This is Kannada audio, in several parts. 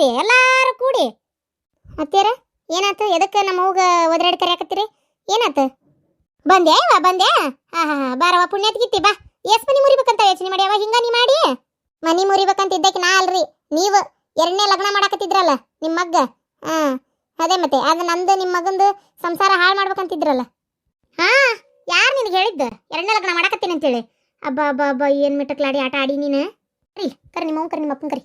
ಮಾಡಾಕತ್ತೀರಿ ಎಲ್ಲಾರು ಕೂಡಿ. ಅತ್ತೇರ ಏನಾತು? ಎದಕ್ಕೆ ನಮ್ಮ ಅವ್ಗ ಒದರಾಡಿ ಕರೆಯಾಕತ್ತೀರಿ ಏನಾತು? ಬಂದೆ ವಾ ಬಂದೆ. ಹಾ ಹಾ ಬಾರವ ಪುಣ್ಯತ್ಗಿತ್ತಿ, ಬಾ. ಎಸ್ ಮನಿ ಮುರಿಬೇಕಂತ ಯೋಚನೆ ಮಾಡಿ, ಅವ ಹಿಂಗ ನೀ ಮಾಡಿ. ಮನಿ ಮುರಿಬೇಕಂತ ಇದ್ದಕ್ಕೆ ನಾ ಅಲ್ರಿ. ನೀವು ಎರಡನೇ ಲಗ್ನ ಮಾಡಾಕತ್ತಿದ್ರಲ್ಲ ನಿಮ್ಮ ಮಗ್ಗ? ಹಾ, ಅದೇ ಮತ್ತೆ. ಅದು ನಂದು ನಿಮ್ಮ ಮಗಂದು ಸಂಸಾರ ಹಾಳು ಮಾಡ್ಬೇಕಂತಿದ್ರಲ್ಲ. ಹಾ, ಯಾರು ನಿನಗೆ ಹೇಳಿದ್ದು? ಎರಡನೇ ಲಗ್ನ ಮಾಡಾಕತ್ತೀನಿ ಅಂತೇಳಿ ಅಬ್ಬಾ ಅಬ್ಬಾ ಅಬ್ಬಾ, ಏನು ಮಿಟಕ್ಲಾಡಿ ಆಟ ಆಡಿ ನೀನು? ರೀ, ಕರಿ ನಿಮ್ಮ ಕರಿ ನಿಮ್ಮ ಅಪ್ಪನ ಕರಿ.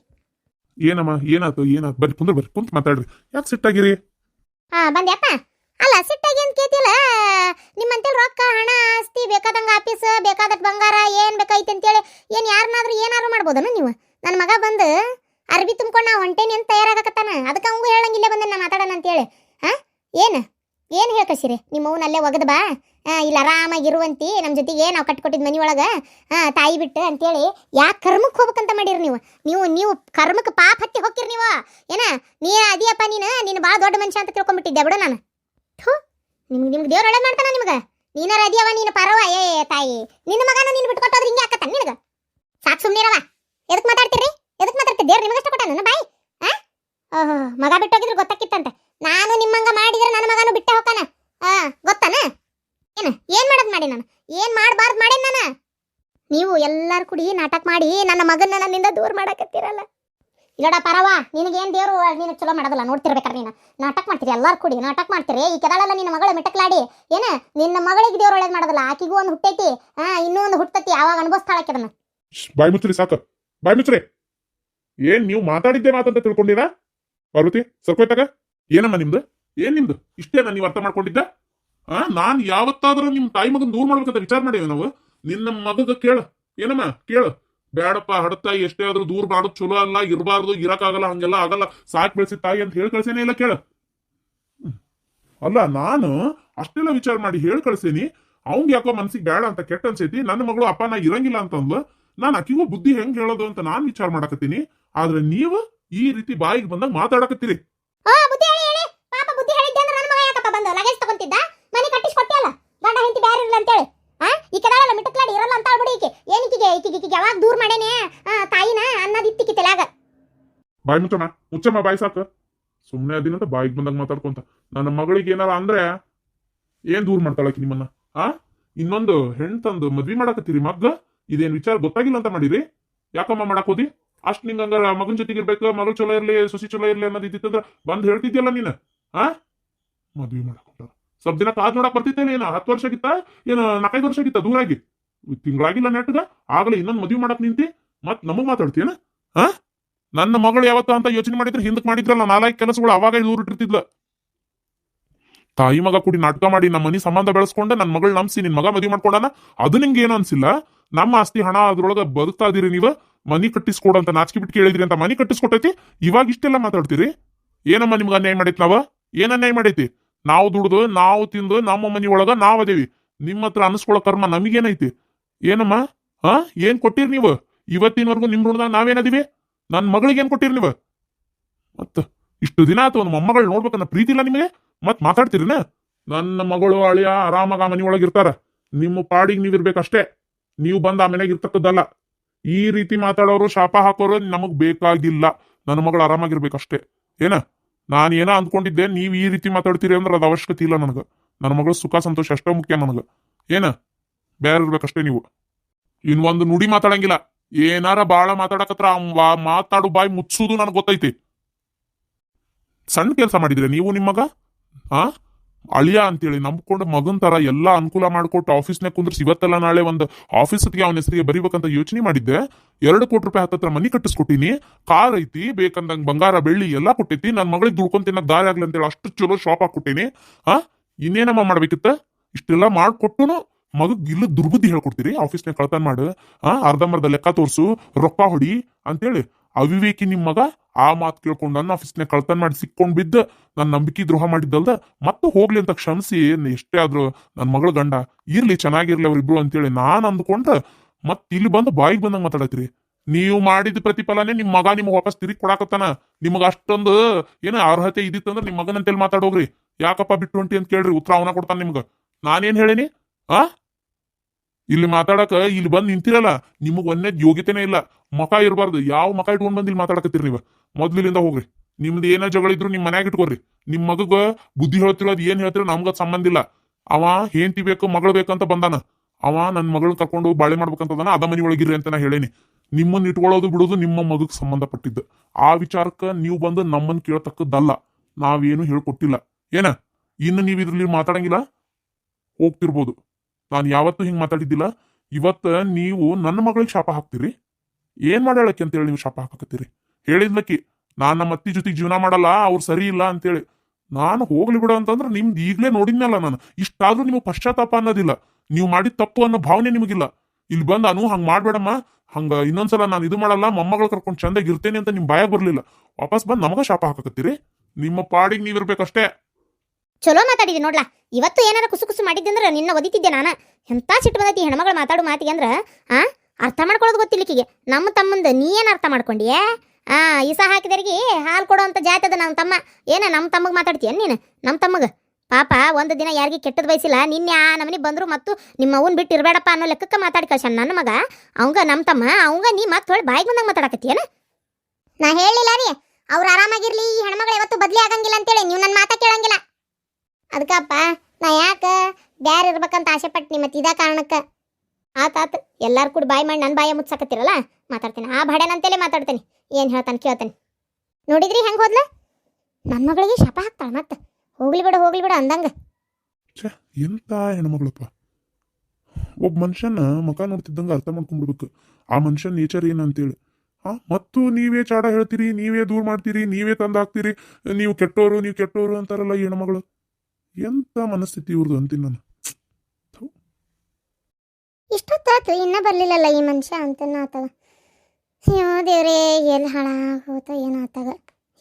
ಏನಮ್ಮ, ಏನಾಯ್ತು ಏನಾಯ್ತು? ಬರ್ರಿ ಕುಂದ್ರ ಬರ್ರಿ ಕುಂತ ಮಾತಾಡ್ರಿ. ಯಾಕೆ ಸಿಟ್ಟಾಗಿರಿ ಹಾ, ಬಂದ್ಯಪ್ಪ. ಅಲ್ಲ ಸಿಟ್ಟಾಗಿ ಅಂತ ಕೇತಿಲ್ಲ ನಿಮ್ಮಂತೇಳಿ ರೊಕ್ಕ, ಹಣ, ಆಸ್ತಿ, ಬೇಕಾದಂಗ ಆಫೀಸ್ ಬೇಕಾದಟ್ ಬಂಗಾರ, ಏನ್ ಬೇಕಾಯ್ತು ಅಂತೇಳಿ, ಏನ್ ಯಾರನ್ನಾದ್ರೂ ಏನಾದ್ರು ಮಾಡ್ಬೋದನು ನೀವು? ನನ್ನ ಮಗ ಬಂದು ಅರ್ಬಿ ತುಂಬ್ಕೊಂಡು ನಾ ಹೊಂಟೇನಿ ಅಂತ ತಯಾರಾಗಕತ್ತಾನ. ಅದಕ್ಕೆ ಅವಂಗೂ ಹೇಳಂಗಿಲ್ಲ ಬಂದೆ ನಾ ಮಾತಾಡೋಣ ಅಂತೇಳಿ. ಹಾ, ಏನ್? ಏನ್ ಹೇಳ್ಕಸಿರಿ ನಿಮ್ಮ ಅವ್ನ ಅಲ್ಲೇ ಒಗದ್ ಬಾ. ಇಲ್ಲ ಆರಾಮಾಗಿರುವಂತಿ ನಮ್ಮ ಜೊತೆಗೆ ನಾವು ಕಟ್ಕೊಟ್ಟಿದ್ದು ಮನಿ ಒಳಗ. ಹಾಂ ತಾಯಿ ಬಿಟ್ಟು ಅಂತೇಳಿ, ಯಾಕೆ ಕರ್ಮಕ್ಕೆ ಹೋಗ್ಬೇಕಂತ ಮಾಡಿರಿ ನೀವು? ನೀವು ನೀವು ಕರ್ಮಕ್ಕೆ ಪಾಪ ಹತ್ತಿ ಹೋಗ್ತಿರಿ ನೀವು. ಏನ? ನೀ ಅದಿಯಪ್ಪ ನೀನು ನೀನು ಭಾಳ ದೊಡ್ಡ ಮನುಷ್ಯ ಅಂತ ತಿಳ್ಕೊಂಬಿಟ್ಟಿದ್ದೆ ಬಿಡು ನಾನು. ಥೂ, ನಿಮ್ಗೆ ನಿಮ್ಗೆ ದೇವ್ರ ಒಳ್ಳೆ ಮಾಡ್ತಾನ ನಿಮ್ಗೆ? ನೀನಾರ ಅದಿಯವ, ನೀನು ಪರವ. ಏ ತಾಯಿ, ನಿನ್ನ ಮಗನ ನೀನು ಬಿಟ್ಕೊಟ್ಟೋದ್ರೆ ಹಿಂಗೆ ಆಕತ್ತಾನ ನಿನಗೆ? ಸಾಕು ಸುಮ್ಮನಿರವ ಎದಕ್ಕೆ ಮಾತಾಡ್ತೀರಿ? ಎದಕ್ ಮಾತಾಡ್ತೀರಿ ದೇವ್ರು ನಿಮಗೆ ಇಷ್ಟಪಟ್ಟ ನನ್ನ ಬಾಯಿ? ಆ? ಓಹೋ, ಮಗ ಬಿಟ್ಟೋಗಿದ್ರೆ ಗೊತ್ತಾಕಿತ್ತಂತೆ ನಾನು ನಿಮ್ಮಂಗ ಮಾಡಿದ್ರೆ ನನ್ನ ಮಗನು ಬಿಟ್ಟೆ ಹೋಗ್ತಾನ? ಆ, ಗೊತ್ತಾನ? ಏನು, ಏನ್ ಮಾಡದ್ ಮಾಡಿ ನಾನು? ಏನ್ ಮಾಡಬಾರ್ದು ಮಾಡೇನ್ ನಾನು? ನೀವು ಎಲ್ಲಾರು ಕೂಡಿ ನಾಟಕ ಮಾಡಿ ನನ್ನ ಮಗನ ನನ್ನಿಂದ ದೂರ ಮಾಡಕತ್ತೀರಲ್ಲ? ಇಲ್ಲಡ ಪರವ, ನಿನಗೇನು ದೇವರು, ನೀನು ಚಲೋ ಮಾಡೋದಲ್ಲ, ನೋಡ್ತಿರ್ಬೇಕಾರೆ ನೀನು. ನಾಟಕ ಮಾಡ್ತೀರಿ ಎಲ್ಲಾರು ಕೂಡಿ, ನಾಟಕ ಮಾಡ್ತೀರಿ. ಈ ಕೆದಾಳಲ್ಲ ನಿನ್ನ ಮಗಳ ಮೆಟಕ್ಲಾಡಿ. ಏನ, ನಿನ್ನ ಮಗಳಿಗೆ ದೇವ್ರು ಒಳ್ಳೇದು ಮಾಡೋದಲ್ಲ, ಆಕಿಗೂ ಒಂದು ಹುಟ್ಟೈತಿ. ಹಾ ಇನ್ನೂ ಒಂದು ಹುಟ್ಟತಿ ಅವಾಗ ಅನುಭವಿಸ್ತಾಳಕ್ಕೆ ಅದನ್ನ? ಬಾಯ್ ಸಾಕು. ಬಾಯ್ ಮುಚ್ಚ್ರಿ. ಏನ್ ನೀವು ಮಾತಾಡಿದ್ದೆ ಮಾತಂತ ತಿಳ್ಕೊಂಡಿರಾ? ಪಾರ್ವತಿ, ಸರ್ಕೋಯ್ತಾಗ? ಏನಮ್ಮ ನಿಮ್ದು? ಏನ್ ನಿಮ್ದು? ಇಷ್ಟೇನ ನೀವು ಅರ್ಥ ಮಾಡ್ಕೊಂಡಿದ್ದ? ಆ, ನಾನ್ ಯಾವತ್ತಾದ್ರೂ ನಿಮ್ ತಾಯಿ ಮಗನ್ ದೂರ ಮಾಡ್ಬೇಕಂತ ವಿಚಾರ ಮಾಡೇವಿ ನಾವು. ನಿನ್ನ ಮಗಗ ಕೇಳ. ಏನಮ್ಮ? ಕೇಳ. ಬೇಡಪ್ಪ ಹಡತಾಯಿ ಎಷ್ಟೇ ಆದ್ರೂ ದೂರ ಮಾಡೋದು ಚಲೋ ಅಲ್ಲ, ಇರಬಾರ್ದು, ಇರಕ್ಕಾಗಲ್ಲ, ಹಂಗೆಲ್ಲ ಆಗಲ್ಲ. ಸಾಕ್ ಬೆಳೆಸಿ ತಾಯಿ ಅಂತ ಹೇಳಿ ಕಳ್ಸೇನೆ ಇಲ್ಲ ಕೇಳ. ಅಲ್ಲ, ನಾನು ಅಷ್ಟೆಲ್ಲ ವಿಚಾರ ಮಾಡಿ ಹೇಳಿ ಕಳ್ಸೇನಿ. ಅವ್ನ್ ಯಾಕೋ ಮನ್ಸಿಗೆ ಬೇಡ ಅಂತ ಕೆಟ್ಟ ಅನ್ಸೈತಿ. ನನ್ನ ಮಗಳು ಅಪ್ಪ ನಾ ಇರಂಗಿಲ್ಲ ಅಂತಂದ್ಲು. ನಾನು ಅಕ್ಕಿಗೂ ಬುದ್ಧಿ ಹೆಂಗ್ ಹೇಳೋದು ಅಂತ ನಾನ್ ವಿಚಾರ ಮಾಡಕತ್ತೀನಿ. ಆದ್ರೆ ನೀವು ಈ ರೀತಿ ಬಾಯಿಗೆ ಬಂದಾಗ ಮಾತಾಡಕತ್ತೀರಿ ಆ ಬುದ್ಧಿ ಹೇಳಿ ಹೇಳಿ ಪಾಪ ಬುದ್ಧಿ ಹೇಳಿದ್ದೆ ಅಂದ್ರೆ ನನ್ನ ಮಗ ಯಾಕಪ್ಪ ಬಂದು ಲಗೇಜ್ ತಗೊಂತಿದ್ದ ಮನೆ ಕಟ್ಟಿಸ್ಕೊಟ್ಟಿಯಲ್ಲ ಗಂಡ ಹೆಂಡತಿ ಬೇರೆ ಇರಲ್ಲ ಅಂತೇಳಿ. ಆ? ಈ ಕೆದಾಳಲ್ಲ ಮಿಟಕ್ಲಾಡಿ ಇರಲ್ಲ ಅಂತ ಹೇಳ್ಬಿಡಿ ಈಕೆ. ಏನಿಕಿಗೆ ಈಕಿಗೆ? ಈಕಿಗೆ ಯಾವಾಗ ದೂರ ಮಾಡೇನೆ? ತಾಯಿನ ತಾಯಿನ ಅನ್ನದಿತ್ತಿಕ್ಕಿ ತಲ್ಯಾಗ. ಬಾಯಿ ಮುಚ್ಚಮ್ಮ ಮುಚ್ಚಮ್ಮ, ಬಾಯ್ ಸಾಕು. ಸುಮ್ಮನೆ ಅದಿನಂತ ಬಾಯಿಗೆ ಬಂದಾಗ ಮಾತಾಡ್ಕೊಂತ. ನನ್ನ ಮಗಳಿಗೆ ಏನಾರ ಅಂದ್ರೆ ಏನ್ ದೂರ ಮಾಡ್ತಾಳಕಿ ನಿಮ್ಮನ್ನ? ಆ? ಇನ್ನೊಂದು ಹೆಣ್ತಂದು ಮದ್ವಿ ಮಾಡಕತ್ತೀರಿ ಮಗ್ಗ? ಇದೇನ್ ವಿಚಾರ ಗೊತ್ತಾಗಿಲ್ಲ ಅಂತ ಮಾಡಿರಿ? ಯಾಕಮ್ಮ ಮಾಡಕ್ ಹೋದಿ? ಅಷ್ಟ್ ನಿಂಗ ಹಂಗಾರ ಮಗನ್ ಜೊತೆಗೆ ಇರ್ಬೇಕು, ಮಗಳು ಚಲೋ ಇರ್ಲಿ, ಸೊಸಿ ಚಲೋ ಇರ್ಲಿ ಅನ್ನೋದು ಇದ್ದಿತ್ತಂದ್ರ ಬಂದ್ ಹೇಳ್ತಿದ್ಯಲ್ಲ ನೀನು? ಆ? ಮದ್ವಿ ಮಾಡಕ್ ಸ್ವಲ್ಪ ದಿನ ಕಾದ್ ನೋಡಕ್ ಬರ್ತಿತ್ತೇನೆ ಏನ ಹತ್ತು ವರ್ಷ ಆಗಿತ್ತ? ಏನು ನಾಲ್ಕೈದು ವರ್ಷ ಆಗಿತ್ತ? ದೂರಾಗಿ ತಿಂಗಳಾಗಿಲ್ಲ ನೆಟ್ಗ ಆಗಲೇ ಇನ್ನೊಂದು ಮದುವೆ ಮಾಡಕ್ ನಿಂತಿ. ಮತ್ ನಮಗ್ ಮಾತಾಡ್ತೀಯನ ಹಾ ನನ್ನ ಮಗಳು ಯಾವತ್ತ ಅಂತ ಯೋಚನೆ ಮಾಡಿದ್ರೆ ಹಿಂದಕ್ ಮಾಡಿದ್ರಲ್ಲ ನಾಲ್ಕು ಕೆಲಸಗಳು ಅವಾಗ ಇಟ್ಟಿರ್ತಿದ್ಲ. ತಾಯಿ ಮಗ ಕೂಡಿ ನಾಟಕ ಮಾಡಿ ನಮ್ಮ ಮನಿ ಸಂಬಂಧ ಬೆಳೆಸ್ಕೊಂಡ ನನ್ನ ಮಗಳು ನಂಬಿಸಿ, ನಿನ್ ಮಗ ಮದುವೆ ಮಾಡ್ಕೊಂಡಾನ? ಅದು ನಿಂಗೆ ಏನು ಅನ್ಸಿಲ್ಲ? ನಮ್ಮ ಆಸ್ತಿ ಹಣ ಅದ್ರೊಳಗ ಬರುತ್ತಾ ಇದೀರಿ ನೀವು? ಮನಿ ಕಟ್ಟಿಸ್ಕೊಡು ಅಂತ ನಾಚಿಕೆ ಬಿಟ್ಟು ಕೇಳಿದ್ರಿ ಅಂತ ಮನಿ ಕಟ್ಟಿಸ್ಕೊಟ್ಟೈತಿ? ಇವಾಗ ಇಷ್ಟೆಲ್ಲ ಮಾತಾಡ್ತೀರಿ? ಏನಮ್ಮ ನಿಮ್ಗೆ ಅನ್ಯಾಯ ಮಾಡೈತಿ ನಾವ? ಏನ್ ಅನ್ಯಾಯ ಮಾಡೈತಿ? ನಾವು ದುಡ್ದು, ನಾವು ತಿಂದು, ನಮ್ಮ ಮನಿ ಒಳಗ ನಾವ್ ಅದೇವಿ. ನಿಮ್ಮ ಹತ್ರ ಅನಿಸ್ಕೊಳ್ಳೋ ಕರ್ಮ ನಮಗೇನೈತಿ? ಏನಮ್ಮ? ಹಾ ಏನ್ ಕೊಟ್ಟಿರಿ ನೀವು? ಇವತ್ತಿನವರೆಗೂ ನಿಮ್ ಋಣದಾಗ ನಾವೇನದೀವಿ ನನ್ನ ಮಗಳಿಗೆ ಏನ್ ಕೊಟ್ಟಿರಿ ನೀವು? ಮತ್ತ ಇಷ್ಟು ದಿನ ಆತು ಒಂದು ಮೊಮ್ಮಗಳು ನೋಡ್ಬೇಕನ್ನ ಪ್ರೀತಿ ಇಲ್ಲ ನಿಮಗೆ? ಮತ್ ಮಾತಾಡ್ತೀರಿನ? ನನ್ನ ಮಗಳು, ಅಳಿಯ, ಆರಾಮಾಗ ಮನಿ ಇರ್ತಾರ. ನಿಮ್ಮ ಪಾಡಿಗೆ ನೀವ್ ಇರ್ಬೇಕಷ್ಟೇ. ನೀವು ಬಂದ ಆ ಮನೆಗೆ ಇರ್ತಕ್ಕದ್ದಲ್ಲ. ಈ ರೀತಿ ಮಾತಾಡೋರು, ಶಾಪ ಹಾಕೋರು ನಮಗ್ ಬೇಕಾಗಿಲ್ಲ. ನನ್ನ ಮಗಳು ಆರಾಮಾಗಿರ್ಬೇಕಷ್ಟೇ ಏನ? ನಾನು ಏನೋ ಅಂದ್ಕೊಂಡಿದ್ದೆ, ನೀವು ಈ ರೀತಿ ಮಾತಾಡ್ತೀರಿ ಅಂದ್ರೆ ಅದು ಅವಶ್ಯಕತೆ ಇಲ್ಲ ನನಗೆ. ನನ್ನ ಮಗಳ ಸುಖ, ಸಂತೋಷ ಅಷ್ಟೇ ಮುಖ್ಯ ನನಗೆ. ಏನ? ಬೇರೆ ಇರ್ಬೇಕಷ್ಟೇ ನೀವು. ಇನ್ನೊಂದು ನುಡಿ ಮಾತಾಡಂಗಿಲ್ಲ. ಏನಾರ ಬಾಳ ಮಾತಾಡಕತ್ರ ಮಾತಾಡು ಬಾಯಿ ಮುಚ್ಚುದು ನನಗೆ ಗೊತ್ತೈತಿ. ಸಣ್ಣ ಕೆಲಸ ಮಾಡಿದ್ರೆ ನೀವು ನಿಮ್ಮಗ ಮಗ? ಆ? ಅಳಿಯ ಅಂತೇಳಿ ನಂಬ್ಕೊಂಡು ಮಗನ್ ತರ ಎಲ್ಲಾ ಅನುಕೂಲ ಮಾಡ್ಕೊಟ್ಟು ಆಫೀಸ್ನಾಗ ಕುಂದ್ರಿಸಿ ಇವತ್ತೆಲ್ಲ ನಾಳೆ ಒಂದು ಆಫೀಸ್ ಅವನ ಹೆಸರಿಗೆ ಬರಿಬೇಕಂತ ಯೋಚನೆ ಮಾಡಿದ್ದೆ. ಎರಡು ಕೋಟಿ ರೂಪಾಯಿ ಹತ್ತತ್ರ ಮನಿ ಕಟ್ಟಿಸ್ಕೊಟ್ಟಿನಿ. ಕಾರ್ ಐತಿ, ಬೇಕಂದಂಗ್ ಬಂಗಾರ, ಬೆಳ್ಳಿ ಎಲ್ಲಾ ಕೊಟ್ಟೈತಿ. ನನ್ನ ಮಗಳಿಗೆ ದುಡ್ಕೊಂಡ್ ತಿನ್ನಕ್ ದಾರಿ ಆಗ್ಲಿ ಅಂತೇಳಿ ಅಷ್ಟು ಚಲೋ ಶಾಪ್ ಹಾಕೊಟ್ಟಿನಿ ಆ? ಇನ್ನೇನಮ್ಮ ಮಾಡ್ಬೇಕಿತ್ತ? ಇಷ್ಟೆಲ್ಲ ಮಾಡ್ಕೊಟ್ಟು ಮಗಗ್ ಇಲ್ಲ ದುರ್ಬುದ್ಧಿ ಹೇಳ್ಕೊಡ್ತೀರಿ. ಆಫೀಸ್ನಾಗ ಕಳ್ತನ ಮಾಡು. ಆ? ಅರ್ಧಂಬರ್ಧ ಲೆಕ್ಕ ತೋರ್ಸು, ರೊಕ್ಕ ಹೊಡಿ ಅಂತೇಳಿ ಅವಿವೇಕಿ ನಿಮ್ ಮಗ ಆ ಮಾತು ಕೇಳ್ಕೊಂಡು ನನ್ನ ಆಫೀಸ್ನ ಕಳ್ತನ ಮಾಡಿ ಸಿಕ್ಕೊಂಡು ಬಿದ್ದ ನನ್ನ ನಂಬಿಕೆ ದ್ರೋಹ ಮಾಡಿದ್ದಲ್ದ ಮತ್ತೆ ಹೋಗ್ಲಿ ಅಂತ ಕ್ಷಮಿಸಿ ಎಷ್ಟೇ ಆದ್ರೂ ನನ್ನ ಮಗಳ ಗಂಡ ಇರ್ಲಿ, ಚೆನ್ನಾಗಿರ್ಲಿ ಅವ್ರಿಬ್ರು ಅಂತೇಳಿ ನಾನ್ ಅಂದ್ಕೊಂಡ ಮತ್ತೆ ಇಲ್ಲಿ ಬಂದು ಬಾಯಿಗೆ ಬಂದಂಗ ಮಾತಾಡತ್ರಿ. ನೀವು ಮಾಡಿದ ಪ್ರತಿಫಲನೇ ನಿಮ್ಮ ಮಗ ನಿಮ್ಗೆ ವಾಪಸ್ ತಿರುಗಿ ಕೊಡಾಕತ್ತಾನ. ನಿಮಗ ಅಷ್ಟೊಂದು ಏನ ಅರ್ಹತೆ ಇದ್ದಿತ್ತಂದ್ರ ನಿಮ್ ಮಗನಂತೇಳಿ ಮಾತಾಡೋಗ್ರಿ. ಯಾಕಪ್ಪ ಬಿಟ್ಟು ಹೊಂಟಿ ಅಂತ ಕೇಳ್ರಿ, ಉತ್ತರ ಅವನ ಕೊಡ್ತಾನ ನಿಮ್ಗ. ನಾನೇನ್ ಹೇಳೇನಿ? ಆ? ಇಲ್ಲಿ ಮಾತಾಡಕ ಇಲ್ಲಿ ಬಂದ್ ನಿಂತಿರಲ್ಲ, ನಿಮಗೆ ಒಂದೇ ಯೋಗ್ಯತೆನೇ ಇಲ್ಲ. ಮಕ ಇರಬಾರ್ದು, ಯಾವ ಮಕ ಇಟ್ಕೊಂಡ್ ಬಂದ್ ಇಲ್ಲಿ ಮಾತಾಡಕತ್ತೀರಿ ನೀವು? ಮೊದ್ಲಿಂದ ಹೋಗ್ರಿ. ನಿಮ್ದು ಏನ ಜಗಳ ಇದ್ರು ನಿಮ್ ಮನ್ಯಾಗ ಇಟ್ಕೋರಿ. ನಿಮ್ ಮಗಗ ಬುದ್ಧಿ ಹೇಳ್ತಿರೋ ಅದ್ ಏನ್ ಹೇಳ್ತಿರೋ ನಮ್ಗ ಸಂಬಂಧ ಇಲ್ಲ. ಅವ ಹೆಂಡತಿ ಬೇಕು, ಮಗಳು ಬೇಕಂತ ಬಂದಾನ. ಅವ ನನ್ನ ಮಗಳನ್ನ ಕರ್ಕೊಂಡು ಬಾಳೆ ಮಾಡ್ಬೇಕಂತದಾನ ಅದ ಮನಿ ಒಳಗಿರ್ರಿ ಅಂತ ನಾ ಹೇಳೇನಿ. ನಿಮ್ಮನ್ನ ಇಟ್ಕೊಳ್ಳೋದು ಬಿಡೋದು ನಿಮ್ಮ ಮಗಗ್ ಸಂಬಂಧಪಟ್ಟಿದ್ದು. ಆ ವಿಚಾರಕ್ಕ ನೀವು ಬಂದು ನಮ್ಮನ್ನ ಕೇಳತಕ್ಕದ್ದಲ್ಲ. ನಾವೇನು ಹೇಳ್ಕೊಟ್ಟಿಲ್ಲ. ಏನ? ಇನ್ನು ನೀವು ಇದ್ರಲ್ಲಿ ಮಾತಾಡಂಗಿಲ್ಲ? ಹೋಗ್ತಿರ್ಬೋದು. ನಾನು ಯಾವತ್ತೂ ಹಿಂಗ್ ಮಾತಾಡಿದ್ದಿಲ್ಲ. ಇವತ್ತ ನೀವು ನನ್ನ ಮಗಳಿಗೆ ಶಾಪ ಹಾಕ್ತೀರಿ? ಏನ್ ಮಾಡ್ಯಾಳಕ್ಕೆ ಅಂತೇಳಿ ನೀವು ಶಾಪ ಹಾಕತ್ತೀರಿ ಹೇಳಿದ್ಲಕ್ಕಿ, ನಾನ್ ನಮ್ಮ ಅತ್ತಿ ಜೊತೆ ಜೀವನ ಮಾಡಲ್ಲ, ಅವ್ರು ಸರಿ ಇಲ್ಲ ಅಂತೇಳಿ. ನಾನು ಹೋಗ್ಲಿ ಬಿಡ ಅಂತಂದ್ರೆ ನಿಮ್ದು ಈಗಲೇ ನೋಡಿದ್ನಲ್ಲ ನಾನು. ಇಷ್ಟಾದ್ರೂ ನಿಮಗೆ ಪಶ್ಚಾತ್ತಾಪ ಅನ್ನೋದಿಲ್ಲ. ನೀವು ಮಾಡಿದ ತಪ್ಪು ಅನ್ನೋ ಭಾವನೆ ನಿಮಗಿಲ್ಲ. ಇಲ್ಲಿ ಬಂದು ಅನು ಹಂಗ್ ಮಾಡ್ಬೇಡಮ್ಮ. ಹಂಗ ಇನ್ನೊಂದ್ಸಲ ನಾನು ಇದು ಮಾಡಲ್ಲ, ಮೊಮ್ಮಗಳು ಕರ್ಕೊಂಡು ಚಂದಾಗಿ ಇರ್ತೇನೆ ಅಂತ ನಿಮ್ ಭಯ ಬರ್ಲಿಲ್ಲ. ವಾಪಸ್ ಬಂದು ನಮಗ ಶಾಪ ಹಾಕಕತ್ತೀರಿ? ನಿಮ್ಮ ಪಾಡಿಗೆ ನೀವಿರ್ಬೇಕಷ್ಟೇ. ಚಲೋ ಮಾತಾಡಿದಿ ನೋಡ್ಲಾ. ಇವತ್ತು ಏನಾರ ಕುಸು ಕುಸು ಮಾಡಿದ್ದಂದ್ರ ನಿನ್ನ ಒದಿತಿದ್ದೆ ನಾನು. ಎಂತ ಸಿಟ್ಟು ಬಂದೈತಿ ಹೆಣ್ಮಗಳು ಮಾತಾಡು ಮಾತಿಗೆ ಅಂದ್ರೆ, ಆ? ಅರ್ಥ ಮಾಡ್ಕೊಳ್ಳೋದು ಗೊತ್ತಿಲ್ಲಿಕ್ಕಿಗೆ ನಮ್ಮ ತಮ್ಮಂದ ನೀ ಏನ್ ಅರ್ಥ ಮಾಡ್ಕೊಂಡಿಯೇ? ಆ ಇಸ ಹಾಕಿದರಿಗೆ ಹಾಲು ಜಾತಿ ಅದ ನಮ್ಮ ತಮ್ಮ. ಏನ ನಮ್ಮ ತಮ್ಮಗೆ ಮಾತಾಡ್ತೀಯ ನೀನು? ನಮ್ಮ ತಮ್ಮಗೆ? ಪಾಪ, ಒಂದು ದಿನ ಯಾರಿಗೆ ಕೆಟ್ಟದ್ದು ಬಯಸಿಲ್ಲ. ನಿನ್ನೆ ಆ ನಮನಿ ಬಂದರು ಮತ್ತು ನಿಮ್ಮ ಅವನ್ ಬಿಟ್ಟು ಇರಬೇಡಪ್ಪ ಅನ್ನೋ ಲೆಕ್ಕಕ್ಕೆ ಮಾತಾಡಿ ಕಳ್ಸ ನನ್ನ ಮಗ. ಅವಂಗ ನಮ್ಮ ತಮ್ಮ, ಅವಂಗ ನೀ ಮತ್ತೆ ಹೊಳ್ಳಿ ಬಾಯಿಗೆ ಬಂದಂಗೆ ಮಾತಾಡಕತ್ತೀಯನ ನಾ ಹೇಳಿಲ್ಲ ರೀ. ಅವ್ರು ಆರಾಮಾಗಿರ್ಲಿ, ಈ ಹೆಣ್ಮಗಳು ಯಾವತ್ತು ಬದ್ಲಿ ಆಗಂಗಿಲ್ಲ ಅಂತೇಳಿ ನೀವು ನನ್ನ ಮಾತಾ ಕೇಳಂಗಿಲ್ಲ. ಅದಕ್ಕಪ್ಪ ನಾ ಯಾಕ ಬ್ಯಾರ ಇರ್ಬೇಕಂತ ಆಸೆ ಪಟ್ನಿ ಮತ್ತೆ ಇದ ಕಾರಣಕ್ಕ? ಆತಾತ್ ಎಲ್ಲಾರು ಕೂಡ ಬಾಯಿ ಮಾಡಿ ನನ್ನ ಬಾಯ ಮುಚ್ಚಾಕತ್ತಿರಲ್ಲ? ಮಾತಾಡ್ತೇನೆ. ಆ ಭಾಡ್ಯನಂತೇಳಿ ಮಾತಾಡ್ತೇನೆ. ಏನು ಹೇಳ್ತಾನೆ ಕೇಳ್ತಾನೆ. ನೋಡಿದ್ರಿ ಹೆಂಗೆ ಹೋದ್ಲ? ನನ್ನ ಮಗಳಿಗೆ ಶಪ ಹಾಕ್ತಾಳ ಮತ್ತೆ. ಹೋಗ್ಲಿ ಬಿಡ ಹೋಗ್ಲಿ ಬಿಡ ಅಂದಂಗ. ಎಂತ ಹೆಣ್ಮಗಳಪ್ಪ. ಒಬ್ಬ ಮನುಷ್ಯನ ಮುಖ ನೋಡ್ತಿದ್ದಂಗೆ ಅರ್ಥ ಮಾಡ್ಕೊಂಡ್ಬಿಡ್ಬೇಕು ಆ ಮನುಷ್ಯನ ನೇಚರ್ ಏನಂತೇಳಿ ಹಾ ಮತ್ತು ನೀವೇ ಚಾಡ ಹೇಳ್ತೀರಿ, ನೀವೇ ದೂರ ಮಾಡ್ತೀರಿ, ನೀವೇ ತಂದಾಕ್ತೀರಿ ನೀವು ಕೆಟ್ಟೋರು ನೀವು ಕೆಟ್ಟೋರು ಅಂತಾರಲ್ಲ ಹೆಣ್ಮಗಳು. ಎಂತ ಮನಸ್ಥಿತಿ ಇವ್ರದ್ದು ಅಂತೀನಿ ನಾನು. ಇಷ್ಟೊತ್ತಾತು ಇನ್ನೂ ಬರಲಿಲ್ಲಲ್ಲ ಈ ಮನುಷ್ಯ ಅಂತ ಆತದ ಅಯ್ಯೋ ದೇವ್ರೇ, ಎಲ್ಲಿ ಹಾಳಾಗೋತ ಏನಾತಾಗ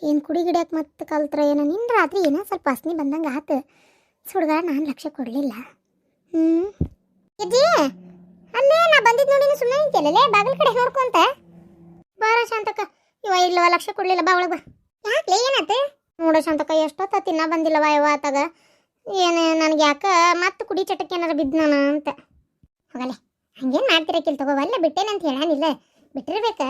ಏನು ಕುಡಿ ಗಿಡಕ್ಕೆ ಮತ್ತೆ ಕಲ್ತ್ರ ಏನೋ ನಿನ್ನ ರಾತ್ರಿ ಏನೋ ಸ್ವಲ್ಪ ಅಸ್ನಿ ಬಂದಂಗೆ ಆತು. ಸುಡ್ಗಾಡ ನಾನು ಲಕ್ಷ್ಯ ಕೊಡಲಿಲ್ಲ. ಹ್ಞೂ ಅಜ್ಜಿ ಅಲ್ಲೇ ನಾ ಬಂದಿದ್ದು ನೋಡಿ ಸುಮ್ಮನೆ ನಿಂತಿಯಲ್ಲೇ ಬಾಗಿಲ ಕಡೆ ನೋಡ್ಕೊಂತ ಬಾರ ಶಾಂತಕ ಇವ ಇಲ್ಲವ ಲಕ್ಷ ಕೊಡಲಿಲ್ಲ, ಬಾ ಒಳಗೆ ಬಾ. ಯಾಕೆ ಏನಾತ ನೋಡ ಶಾಂತಕ ಎಷ್ಟೊತ್ತ ತಿನ್ನ ಬಂದಿಲ್ಲವ ಯಾವ ಆತಾಗ. ಏನು, ನನಗೆ ಯಾಕ ಮತ್ತೆ ಕುಡಿ ಚಟಕ್ಕೆ ಏನಾರ ನಾನು ಅಂತ. ಹೋಗಲೆ. ಹಂಗೇನು ಮಾಡ್ತಿರಕ್ಕಿಲ್ಲ ತಗೋವಲ್ಲ ಬಿಟ್ಟೇನಂತ ಹೇಳಾನಿಲ್ಲ ಬಿಟ್ಟಿರ್ಬೇಕ.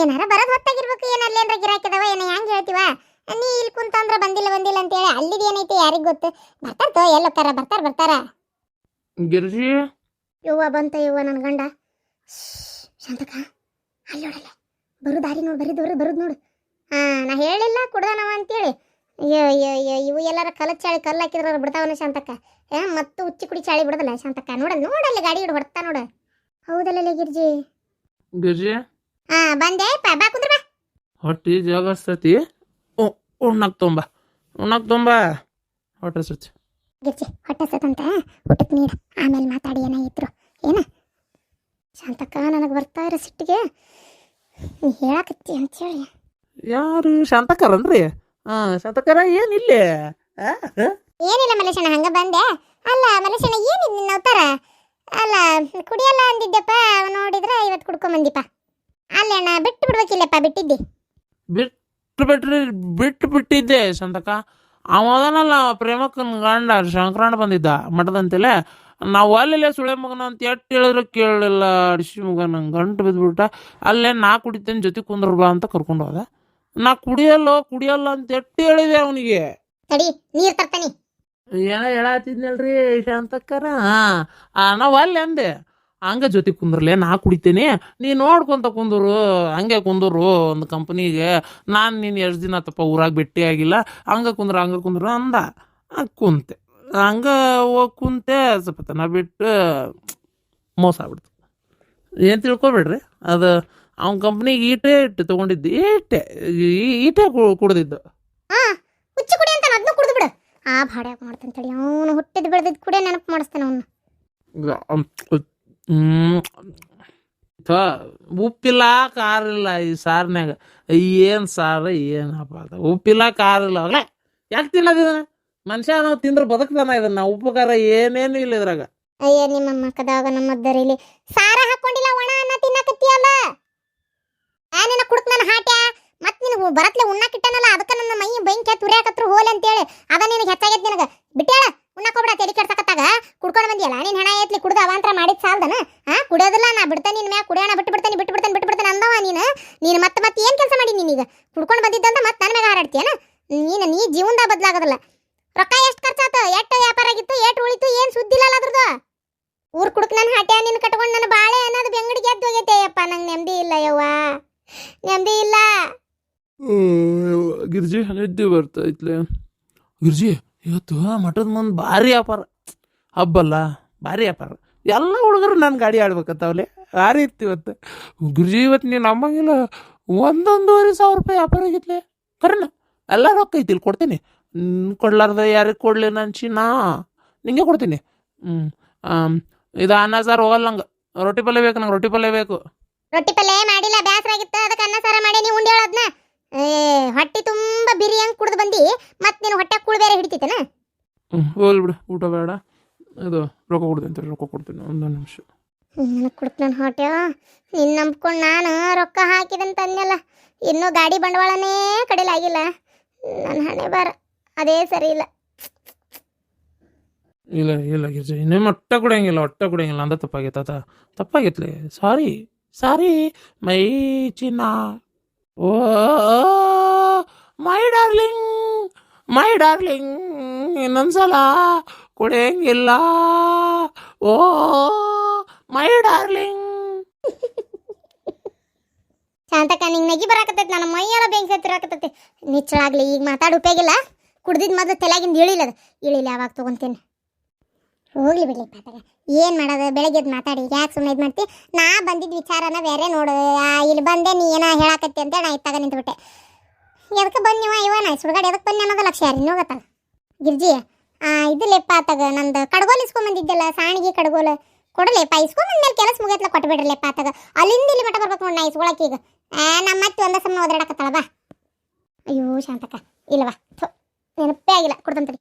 ಏನಾರ ಬರೋದು ಹೊತ್ತಾಗಿರ್ಬೇಕು ಏನಲ್ಲಿ ಏನಾರ ಗಿರಾಕಿದಾವ ಏನೋ ಹೆಂಗೆ ಹೇಳ್ತೀವ? ನೀ ಇಲ್ಲಿ ಕುಂತಂದ್ರೆ ಬಂದಿಲ್ಲ ಬಂದಿಲ್ಲ ಅಂತೇಳಿ ಅಲ್ಲಿದು ಏನೈತಿ ಯಾರಿಗೆ ಗೊತ್ತು? ಬರ್ತಾರ ತೋ ಎಲ್ಲೋಕ್ಕಾರ ಬರ್ತಾರ ಬರ್ತಾರ. ಗಿರ್ಜಿ? ಯವ್ವ ಬಂತ ಯವ್ವ ನನ್ನ ಗಂಡ. ಶಾಂತಕ ಅಲ್ಲಿ ನೋಡಲ್ಲ ಬರು ದಾರಿ ನೋಡು ಬರೀ ದೂರ ಬರುದು ನೋಡು. ಹಾಂ ನಾ ಹೇಳಿಲ್ಲ ಕುಡ್ದಾನವ ಅಂತೇಳಿ. ಅಯ್ಯೋ ಅಯ್ಯೋ ಅಯ್ಯೋ ಇವು ಎಲ್ಲಾರ ಕಲ್ಲು ಚಾಳಿ ಕಲ್ಲು ಹಾಕಿದ್ರ ಬಿಡ್ತಾವನ ಶಾಂತಕ್ಕ? ಏ ಮತ್ತು ಉಚ್ಚಿ ಕುಡಿ ಚಾಳಿ ಬಿಡದಲ್ಲ ಶಾಂತಕ್ಕ? ನೋಡಲ್ಲ ನೋಡಲ್ಲ ಗಾಡಿ ಹಿಡ್ ಹೊಡ್ತಾ ನೋಡ. ಹೌದಲ್ಲ ಗಿರ್ಜಿ? ಗಿರ್ಜಿ? ಹಾ ಬಂದೆ ಪ ಬಾ ಕುಂದ್ರ ಬಾ. ಹೊಟ್ಟಿ ಜಾಗಸ್ತತಿ ಉಣ್ಣಕ್ ತೊಂಬ. ಉಣ್ಣಕ್ ತೊಂಬ. ಹೊಟ್ಟೆ ಸತಿ ಗಿರ್ಜಿ ಹೊಟ್ಟೆ ಸತಂತ ಊಟಕ್ಕೆ ನೀಡ ಆಮೇಲೆ ಮಾತಾಡಿ ಏನ ಇದ್ರು. ಏನ? ಶಾಂತಕ್ಕ ನನಗೆ ಬರ್ತಾ ಇರೋ ಸಿಟ್ಟಿಗೆ ನೀ ಹೇಳಕತ್ತಿ ಅಂತೇಳಿ ಯಾರು ಶಾಂತಕರನ್ರಿ ಹಾ ಶಾಂತಕರ ಏನಿಲ್ಲೇ? ಏನಿಲ್ಲ ಮಲೇಶಣ್ಣ ಹಂಗ ಬಂದೆ. ಅಲ್ಲ ಮಲೇಶಣ್ಣ ಏನಿದ್ ನಿನ್ನ ಅವತಾರ ಅಲ್ಲ ಕುಡಿಯಲ್ಲ ಅಂದಿದ್ದೆಪ್ಪ ನೋಡಿದ್ರೆ ಇವತ್ತು ಕುಡ್ಕೊಂಡ್ ಬಂದಿಪ್ಪ ಅಲ್ಲಣ್ಣ ಬಿಟ್ಟು ಬಿಡ್ಬೇಕಿಲ್ಲಪ್ಪ ಬಿಟ್ಟಿದ್ದಿ. ಬಿಟ್ಟು ಬಿಟ್ರಿ ಬಿಟ್ಟು ಬಿಟ್ಟಿದ್ದೆ ಸಂತಕ ಅವನಲ್ಲ ಪ್ರೇಮಕ್ಕನ ಗಂಡ ಶಂಕರಣ್ಣ ಬಂದಿದ್ದ ಮಠದಂತೆಲೆ. ನಾವು ಅಲ್ಲೆಲ್ಲ ಸುಳೆ ಮಗನ ಅಂತ ಎಟ್ಟು ಹೇಳಿದ್ರೆ ಕೇಳಲಿಲ್ಲ ಅಡಿಸಿ ಮಗನ ನಂಗೆ ಗಂಟು ಬಿದ್ದುಬಿಟ್ಟ ಅಲ್ಲೇ ನಾ ಕುಡಿತೇನೆ ಜೊತೆ ಕುಂದ್ರ ಬಾ ಅಂತ ಕರ್ಕೊಂಡು ಹೋದ. ನಾ ಕುಡಿಯಲ್ಲ ಕುಡಿಯಲ್ಲ ಅಂತ ಎಟ್ಟು ಹೇಳಿದೆ ಅವನಿಗೆ. ತಡಿ ನೀರ್ ತರ್ತಾನೆ. ಏನೋ ಹೇಳತ್ತಿದ್ನಲ್ರಿ ಶಾಂತಕ್ಕರ? ಹಾ ನಾವು ಅಲ್ಲಿ ಅಂದೆ. ಹಂಗ ಜೊತೆ ಕುಂದ್ರಲೆ ನಾ ಕುಡಿತೇನೆ. ನೀ ನೋಡ್ಕೊಂತ ಕುಂದ್ರು ಹಂಗೆ ಕುಂದ್ರು ಒಂದು ಕಂಪ್ನಿಗೆ ನಾನು ನೀನು ಎಷ್ಟು ದಿನ ತಪ್ಪ ಊರಾಗ ಭೇಟಿ ಆಗಿಲ್ಲ. ಹಂಗ ಕುಂದ್ರ ಹಂಗ ಕುಂದ್ರು ಅಂದ. ಆ, ಕುಂತೆ. ಹಂಗ ಹೋಗಿ ಕುಂತೆ. ಸ್ವಲ್ಪ ತನ ಬಿಟ್ಟು ಮೋಸ ಆಗ್ಬಿಡ್ತು. ಏನು ತಿಳ್ಕೊಬೇಡ್ರಿ? ಅದು ಅವ್ನ ಕಂಪ್ನಿಗೆ ಈಟೆ ಇಟ್ಟು ತೊಗೊಂಡಿದ್ದು ಈಟೆ ಈಟೆ ಕುಡ್ದಿದ್ದು. ಹಾ ಹುಚ್ಚು ಕುಡಿ ಅಂತ ಅದನ್ನು ಕುಡಿದು ಬಿಡು. ಆ ಭಾಡ್ಯಾಗ ಮಾಡ್ತಾನೆ ತಡಿ ಅವನು ಹುಟ್ಟಿದ ಬೆಳೆದಿದ್ದು ಕುಡಿಯ ನೆನಪು ಮಾಡಿಸ್ತಾನೆ ಅವನು. ಉಪ್ಪಿಲ್ಲ ಖಾರ ಇಲ್ಲ ಈ ಸಾರ್ನ್ಯಾಗ. ಏನು ಸಾರು ಏನಪ್ಪ ಅದು ಉಪ್ಪಿಲ್ಲ ಖಾರ ಇಲ್ಲ ಅಲ್ಲ ಯಾಕೆ ತಿನ್ನೋದು ಮನುಷ್ಯ ನಾವು ತಿಂದ್ರೆ ಬದುಕ್ತಾನ ಇದನ್ನ. ಉಪ್ಪು ಖಾರ ಏನೇನು ಇಲ್ಲ ಇದ್ರಾಗ. ಅಯ್ಯ ನಿಮ್ಮ ಮಕ್ಕದಾಗ ನಮ್ಮ ಇಲ್ಲಿ ಸಾರ ಹಾಕೊಂಡಿಲ್ಲ ನಾನೇನ ಕುಡ್ಕ ನನ್ನ ಹಾಟ್ಯಾ? ಮತ್ತೆ ನಿನಗೆ ಬರತ್ಲೆ ಉಣ್ಣಾಕಿಟ್ಟನಲ್ಲ ಅದಕ್ಕೆ ನನ್ನ ಮೈ ಬೆಂಕಿ ತುರಿಯಾಕತ್ರ ಹೋಲೆ ಅಂತೇಳಿ. ಅದ ನಿನಗೆ ಹೆಚ್ಚಾಗೈತೆ ನಿನಗ. ಬಿಟ್ಟೇಳ ಉಣ್ಣಕೋಬೇಡ ತೆಲಿ ಕೆಡ್ಸಕತ್ತಾಗ. ಕುಡ್ಕೊಂಡು ಬಂದಿಯಲ್ಲ, ನೀನ್ ಹಣ ಎತ್ಲಿ ಕುಡ್ದು ಅವಾಂತರ ಮಾಡಿದ್ ಸಾಲ್ದನ? ಹಾ ಕುಡಿಯೋದಿಲ್ಲ, ನಾ ಬಿಡ್ತೇನೆ ನಿನ್ ಮ್ಯಾಗ, ಕುಡಿಯೋಣ ಬಿಟ್ಟು ಬಿಡ್ತೇನೆ ಬಿಟ್ಟು ಬಿಡ್ತೇನೆ ಬಿಟ್ಟು ಬಿಡ್ತೇನೆ ಅಂದವ ನೀನು. ನೀನು ಮತ್ತೆ ಮತ್ತೆ ಏನ್ ಕೆಲಸ ಮಾಡಿ ನೀನೀಗ? ಕುಡ್ಕೊಂಡು ಬಂದಿದ್ದಂತ ಮತ್ತೆ ನನ್ನ ಮ್ಯಾಗ ಹಾರಾಡ್ತೀಯನ? ನೀನು, ನೀ ಜೀವನದ ಬದಲಾಗೋದಿಲ್ಲ. ರೊಕ್ಕ ಎಷ್ಟು ಖರ್ಚಾತು? ಎಷ್ಟು ವ್ಯಾಪಾರ ಆಗಿತ್ತು? ಎಷ್ಟು ಉಳಿತು? ಏನು ಸುದ್ದಿ ಇಲ್ಲ ಅದ್ರದ್ದು? ಊರ್ ಕುಡ್ಕ ನನ್ನ ಹಾಟ್ಯಾ? ನಿನ್ ಕಟ್ಕೊಂಡು ನನ್ನ ಬಾಳೆ ಅನ್ನೋದು ಬೆಂಗಡಿಗೆ ಎದ್ದು ಹೋಗೈತೆ ಯಪ್ಪ ನಂಗೆ ನೆಮ್ಮದಿ ಇಲ್ಲ ಯವ್ವ ನೆಮ್ಮದಿ ಇಲ್ಲ ಗಿರ್ಜಿ ನಿದ್ದೆ ಬರ್ತೈತ್ಲೆ ಗಿರ್ಜಿ, ಇವತ್ತು ಮಠದ ಮುಂದೆ ಭಾರಿ ವ್ಯಾಪಾರ. ಹಬ್ಬಲ್ಲ, ಭಾರಿ ವ್ಯಾಪಾರ. ಎಲ್ಲ ಹುಡುಗರು ನನ್ನ ಗಾಡಿ ಆಡ್ಬೇಕತ್ತಾವಲೆ ಭಾರಿ ಇತ್ತು ಇವತ್ತು? ಗಿರ್ಜಿ, ಇವತ್ತು ನೀನು ನಮ್ಮಂಗಿಲ್ಲ. ಒಂದೊಂದೂವರೆ ಸಾವಿರ ರೂಪಾಯಿ ವ್ಯಾಪಾರ ಆಗಿತ್ಲೆ. ಕರೆನ ಎಲ್ಲ ರೊಕ್ಕ ಐತಿ, ಇಲ್ಲಿ ಕೊಡ್ತೀನಿ. ಕೊಡ್ಲಾರ್ದ ಯಾರಿಗೆ ಕೊಡ್ಲಿ ನಾನು ಚಿನ್ನ? ನಿಂಗೆ ಕೊಡ್ತೀನಿ. ಹ್ಞೂ ಇದು ಅನ್ನ ಸಾರು ಹೋಗಲ್ಲ ನಂಗೆ. ರೊಟ್ಟಿ ಪಲ್ಯ ಬೇಕು, ನಂಗೆ ರೊಟ್ಟಿ ಪಲ್ಯ ಬೇಕು. ರೊಟ್ಟಿ ಪಲ್ಯ ಮಾಡಿಲ್ಲ, ಬ್ಯಾಸರಾಗಿತ್ತು, ಅದಕ್ಕೆ ಅನ್ನ ಸಾರ ಮಾಡಿ ನೀವು ಉಂಡಿ ಹೇಳೋದ್ನ? ಏ ಹೊಟ್ಟಿ ತುಂಬಾ ಬಿರಿಯಂಗ್ ಕುಡ್ದು ಬಂದಿ. ಮತ್ತೆ ನೀನು ಹೊಟ್ಟೆ ಕುಳ್ ಬೇರೆ ಹಿಡಿತೈತನ? ಹೋಗ್ಲಿ ಬಿಡು ಊಟ ಬೇಡ. ಅದು ರೊಕ್ಕ ಕೊಡ್ತೀನಿ ತಡಿ, ರೊಕ್ಕ ಕೊಡ್ತೀನಿ ಒಂದೊಂದು ನಿಮಿಷ. ನನಗೆ ಕುಡ್ತು ನನ್ನ ಹೊಟ್ಟೆ ನಿನ್ನ ನಂಬ್ಕೊಂಡು ನಾನು ರೊಕ್ಕ ಹಾಕಿದಂತ ಅನ್ನಲ್ಲ ಇನ್ನೂ ಗಾಡಿ ಬಂಡವಾಳನೇ ಕಡಿಲಾಗಿಲ್ಲ ನನ್ನ ಹಣೆ ಬಾರ ಅದೇ ಸರಿ ಇಲ್ಲ. ಇಲ್ಲ ಇಲ್ಲ ಗಿರ್ಜಿ ಇನ್ನೇ ಹೊಟ್ಟೆ ಕುಡಿಯಂಗಿಲ್ಲ ಒಟ್ಟ ಕುಡಿಯಂಗಿಲ್ಲ ಅಂದ ತಪ್ಪಾಗೈತೆ ಆತ ತಪ್ಪಾಗೈತ್ಲೆ ಸಾರಿ ಸಾರಿ ಮೈ ಚಿನ್ನ. ಓ, ಮೈ ಡಾರ್ಲಿಂಗ್ ಮೈ ಡಾರ್ಲಿಂಗ್, ಇನ್ನೊಂದ್ಸಲ ಕುಡಿಯಂಗಿಲ್ಲ. Oh, my darling. ಶಾಂತಕ್ಕ, ನಿಂಗೆ ನೆಗಿ ಬರಾಕತ್ತೈತಿ, ನನ್ನ ಮೈಯೆಲ್ಲ ಬೆಂಕಿ ಹತ್ತಿರಾಕತ್ತೈತಿ ನಿಚ್ಚಳಾಗ್ಲಿ, ಈಗ ಮಾತಾಡ ಉಪಯೋಗಿಲ್ಲ. ಕುಡ್ದಿದ್ ಮೊದಲು ತಲೆಗಿಂದ ಇಳಿಲ್ಲ ಇಳಿಲಿ, ಯಾವಾಗ ತೊಗೊಂತೇನೆ? ಹೋಗ್ಲಿ ಬಿಡ್ಲಿ ಪಾಪಗ ಏನು ಮಾಡೋದು? ಬೆಳಗ್ಗೆ ಎದ್ದು ಮಾತಾಡಿ. ಯಾಕೆ ಸುಮ್ಮನೆ ಇದು ಮಾಡ್ತಿ? ನಾ ಬಂದಿದ್ದ ವಿಚಾರನ ಬೇರೆ ನೋಡು. ಇಲ್ಲಿ ಬಂದೆ ನೀ ಏನೋ ಹೇಳಾಕತ್ತಿ ಅಂತ ನಾ ಇತ್ತಾಗ ನಿಂತ್ಬಿಟ್ಟೆ. ಎದಕ್ಕೆ ಬನ್ನಿವಾ ಇವ ನಾ ಸುಡ್ಗಾಡು ಎದಕ್ಕೆ ಬಂದೆ ಅನ್ನೋದು ಲಕ್ಷ ಯಾರು ಇನ್ನೂ ಗೊತ್ತಾಗ ಗಿರ್ಜಿ ಆ ಇದು ಲೆಪ್ಪ ಆತಾಗ. ನಂದು ಕಡ್ಗೋಲ್ ಇಸ್ಕೊಂಬಂದಿದ್ದಲ್ಲ ಸಾಣಿಗೆ ಕಡ್ಗೋಲ್. ಕೊಡಲೆಪ್ಪ ಇಸ್ಕೊಂಬಂದ್ಮೇಲೆ ಕೆಲಸ ಮುಗಿಯತ್ಲ ಕೊಟ್ಬಿಡ್ರಲೆಪ್ಪ ಆತಾಗ. ಅಲ್ಲಿಂದ ಇಲ್ಲಿ ಮಟ ಬರ್ಬೇಕು ನೋಡಿ ನಾ ಇಸ್ಕೊಳಕ್ಕೆ ಈಗ. ನಮ್ಮ ಮತ್ತೆ ಒಂದ ಸಮ ಓದಾಡಕತ್ತಾಳ ಬಾ. ಅಯ್ಯೋ ಶಾಂತಕ್ಕ ಇಲ್ಲವಾ ಥು, ನೆನಪೇ ಆಗಿಲ್ಲ. ಕೊಡ್ತಂತಡಿ